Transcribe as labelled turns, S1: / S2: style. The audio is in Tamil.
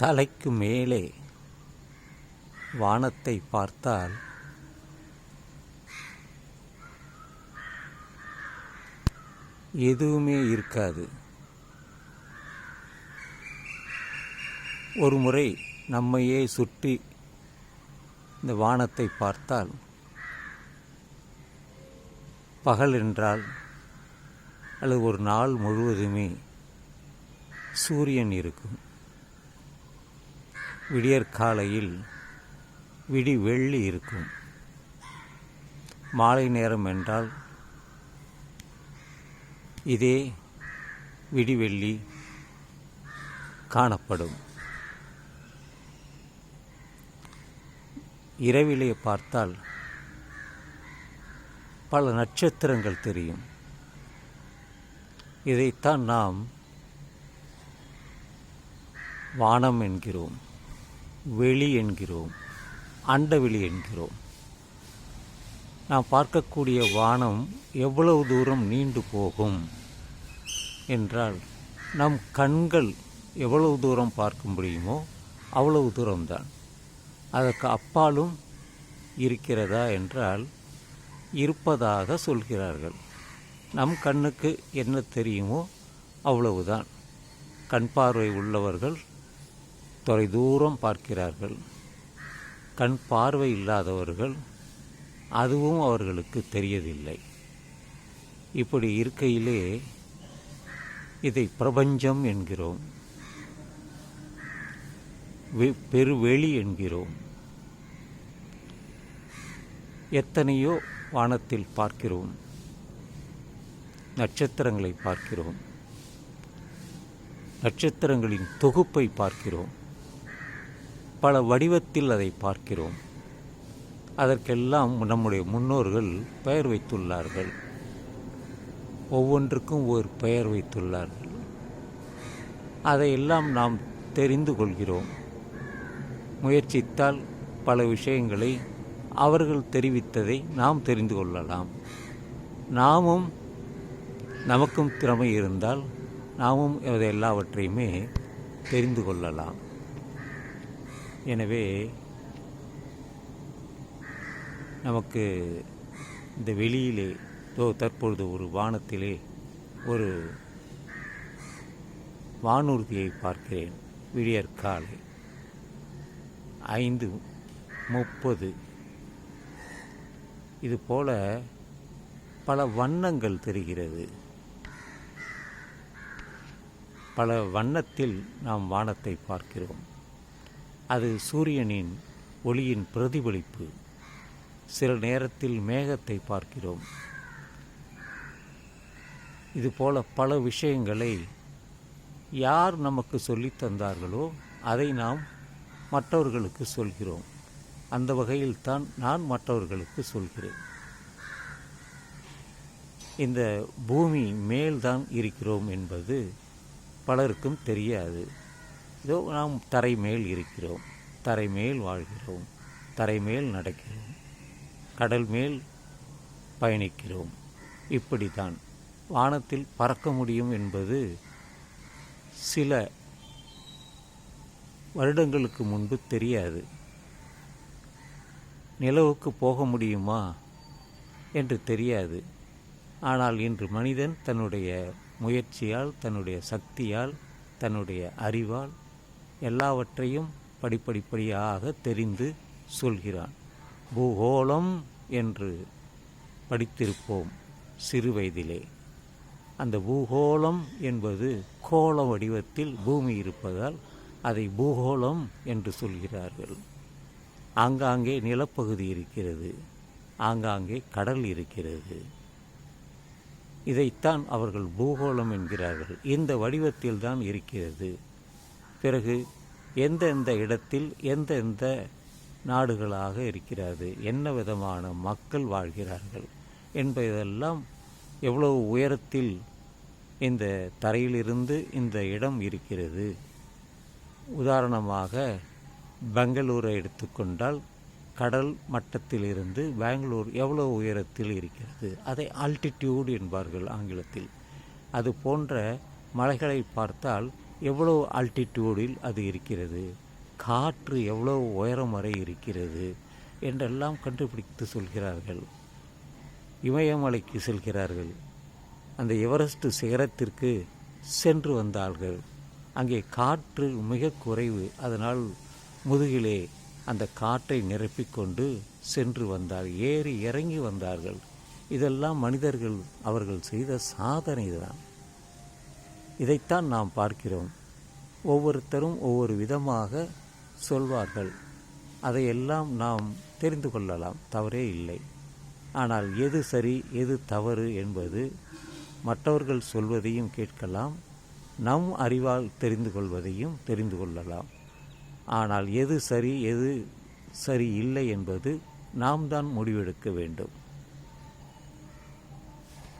S1: தலைக்கு மேலே வானத்தை பார்த்தால் எதுவுமே இருக்காது. ஒரு முறை நம்மையே சுற்றி இந்த வானத்தை பார்த்தால் பகல் என்றால் அல்லது ஒரு நாள் முழுவதுமே சூரியன் இருக்கும். விடியற்காலையில் விடி வெள்ளி இருக்கும். மாலை நேரம் என்றால் இதே விடிவெள்ளி காணப்படும். இரவிலே பார்த்தால் பல நட்சத்திரங்கள் தெரியும். இதைத்தான் நாம் வானம் என்கிறோம். வெளி என்கிறோம் அண்டவெளி என்கிறோம். நாம் பார்க்கக்கூடிய வானம் எவ்வளவு தூரம் நீண்டு போகும் என்றால் நம் கண்கள் எவ்வளவு தூரம் பார்க்க முடியுமோ அவ்வளவு தூரம்தான். அதற்கு அப்பாலும் இருக்கிறதா என்றால் இருப்பதாக சொல்கிறார்கள். நம் கண்ணுக்கு என்ன தெரியுமோ அவ்வளவுதான். கண் பார்வை உள்ளவர்கள் தொலைதூரம் பார்க்கிறார்கள். கண் பார்வை இல்லாதவர்கள் அதுவும் அவர்களுக்கு தெரியவில்லை. இப்படி இருக்கையிலே இதை பிரபஞ்சம் என்கிறோம். வெ- பெருவெளி என்கிறோம். எத்தனையோ வானத்தில் பார்க்கிறோம். நட்சத்திரங்களை பார்க்கிறோம். நட்சத்திரங்களின் தொகுப்பை பார்க்கிறோம். பல வடிவத்தில் அதை பார்க்கிறோம். அதற்கெல்லாம் நம்முடைய முன்னோர்கள் பெயர் வைத்துள்ளார்கள். ஒவ்வொன்றுக்கும் ஒரு பெயர் வைத்துள்ளார்கள். அதையெல்லாம் நாம் தெரிந்து கொள்கிறோம். முயற்சித்தால் பல விஷயங்களை அவர்கள் தெரிவித்ததை நாம் தெரிந்து கொள்ளலாம். நாமும் நமக்கும் திறமை இருந்தால் நாமும் அதை எல்லாவற்றையுமே தெரிந்து கொள்ளலாம். எனவே நமக்கு இந்த வெளியிலே தோ தற்பொழுது ஒரு வானத்திலே ஒரு வானூர்தியை பார்க்கிறேன். விடியற்காலை ஐந்து முப்பது. இது போல பல வண்ணங்கள் தெரிகிறது. பல வண்ணத்தில் நாம் வானத்தை பார்க்கிறோம். அது சூரியனின் ஒளியின் பிரதிபலிப்பு. சில நேரத்தில் மேகத்தை பார்க்கிறோம். இதுபோல பல விஷயங்களை யார் நமக்கு சொல்லி தந்தார்களோ அதை நாம் மற்றவர்களுக்கு சொல்கிறோம். அந்த வகையில்தான் நான் மற்றவர்களுக்கு சொல்கிறேன். இந்த பூமி மேல்தான் இருக்கிறோம் என்பது பலருக்கும் தெரியாது. இதோ நாம் தரை மேல் இருக்கிறோம் தரை மேல் வாழ்கிறோம் தரை மேல் நடக்கிறோம் கடல் மேல் பயணிக்கிறோம். இப்படித்தான் வானத்தில் பறக்க முடியும் என்பது சில வருடங்களுக்கு முன்பு தெரியாது. நிலவுக்கு போக முடியுமா என்று தெரியாது. ஆனால் இன்று மனிதன் தன்னுடைய முயற்சியால் தன்னுடைய சக்தியால் தன்னுடைய அறிவால் எல்லாவற்றையும் படிப்படிப்படியாக தெரிந்து சொல்கிறான். பூகோளம் என்று படித்திருப்போம் சிறு வயதிலே. அந்த பூகோளம் என்பது கோள வடிவத்தில் பூமி இருப்பதால் அதை பூகோளம் என்று சொல்கிறார்கள். ஆங்காங்கே நிலப்பகுதி இருக்கிறது ஆங்காங்கே கடல் இருக்கிறது. இதைத்தான் அவர்கள் பூகோளம் என்கிறார்கள். இந்த வடிவத்தில் தான் இருக்கிறது. பிறகு எந்தெந்த இடத்தில் எந்தெந்த நாடுகளாக இருக்கிறது என்ன விதமான மக்கள் வாழ்கிறார்கள் என்பதெல்லாம் எவ்வளவு உயரத்தில் இந்த தரையிலிருந்து இந்த இடம் இருக்கிறது. உதாரணமாக பெங்களூரை எடுத்துக்கொண்டால் கடல் மட்டத்திலிருந்து பெங்களூர் எவ்வளவு உயரத்தில் இருக்கிறது அதை ஆல்டிடியூட் என்பார்கள் ஆங்கிலத்தில். அது போன்ற மலைகளை பார்த்தால் எவ்வளோ ஆல்டிடியூடில் அது இருக்கிறது? காற்று எவ்வளோ உயரம் வரை இருக்கிறது? என்றெல்லாம் கண்டுபிடித்து சொல்கிறார்கள். இமயமலைக்கு செல்கிறார்கள். அந்த எவரெஸ்ட் சிகரத்திற்கு சென்று வந்தார்கள். அங்கே காற்று மிக குறைவு. அதனால் முதுகிலே அந்த காற்றை நிரப்பிக்கொண்டு சென்று வந்தார். ஏறி இறங்கி வந்தார்கள். இதெல்லாம் மனிதர்கள் அவர்கள் செய்த சாதனை தான். இதைத்தான் நாம் பார்க்கிறோம். ஒவ்வொருத்தரும் ஒவ்வொரு விதமாக சொல்வார்கள். அதையெல்லாம் நாம் தெரிந்து கொள்ளலாம். தவறே இல்லை. ஆனால் எது சரி எது தவறு என்பது மற்றவர்கள் சொல்வதையும் கேட்கலாம். நம் அறிவால் தெரிந்து கொள்வதையும் தெரிந்து கொள்ளலாம். ஆனால் எது சரி எது சரி இல்லை என்பது நாம் தான் முடிவெடுக்க வேண்டும்.